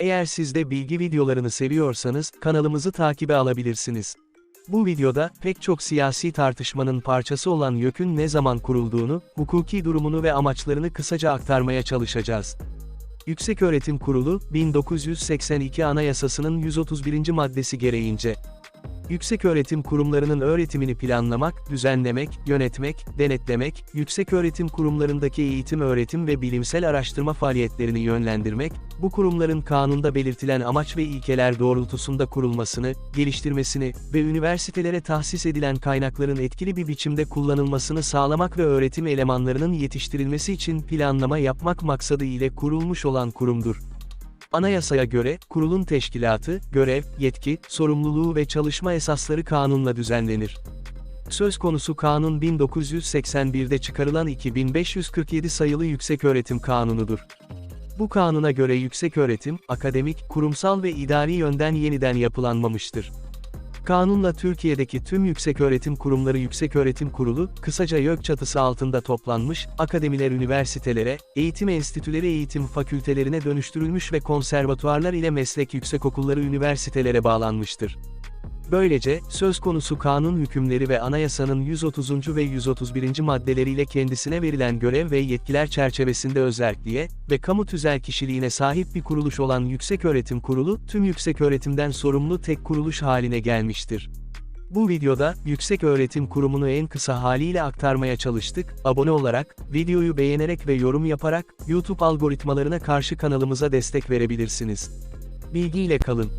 Eğer siz de bilgi videolarını seviyorsanız, kanalımızı takibe alabilirsiniz. Bu videoda, pek çok siyasi tartışmanın parçası olan YÖK'ün ne zaman kurulduğunu, hukuki durumunu ve amaçlarını kısaca aktarmaya çalışacağız. Yükseköğretim Kurulu, 1982 Anayasasının 131. maddesi gereğince, Yükseköğretim kurumlarının öğretimini planlamak, düzenlemek, yönetmek, denetlemek, yükseköğretim kurumlarındaki eğitim öğretim ve bilimsel araştırma faaliyetlerini yönlendirmek, bu kurumların kanunda belirtilen amaç ve ilkeler doğrultusunda kurulmasını, geliştirmesini ve üniversitelere tahsis edilen kaynakların etkili bir biçimde kullanılmasını sağlamak ve öğretim elemanlarının yetiştirilmesi için planlama yapmak maksadı ile kurulmuş olan kurumdur. Anayasaya göre, kurulun teşkilatı, görev, yetki, sorumluluğu ve çalışma esasları kanunla düzenlenir. Söz konusu kanun 1981'de çıkarılan 2547 sayılı Yükseköğretim Kanunu'dur. Bu kanuna göre yükseköğretim, akademik, kurumsal ve idari yönden yeniden yapılanmamıştır. Kanunla Türkiye'deki tüm yükseköğretim kurumları Yükseköğretim Kurulu, kısaca YÖK çatısı altında toplanmış, akademiler üniversitelere, eğitim enstitüleri eğitim fakültelerine dönüştürülmüş ve konservatuarlar ile meslek yüksekokulları üniversitelere bağlanmıştır. Böylece, söz konusu kanun hükümleri ve anayasanın 130. ve 131. maddeleriyle kendisine verilen görev ve yetkiler çerçevesinde özerkliğe ve kamu tüzel kişiliğine sahip bir kuruluş olan Yükseköğretim Kurulu, tüm yükseköğretimden sorumlu tek kuruluş haline gelmiştir. Bu videoda, Yüksek Öğretim Kurumu'nu en kısa haliyle aktarmaya çalıştık, abone olarak, videoyu beğenerek ve yorum yaparak, YouTube algoritmalarına karşı kanalımıza destek verebilirsiniz. Bilgiyle kalın.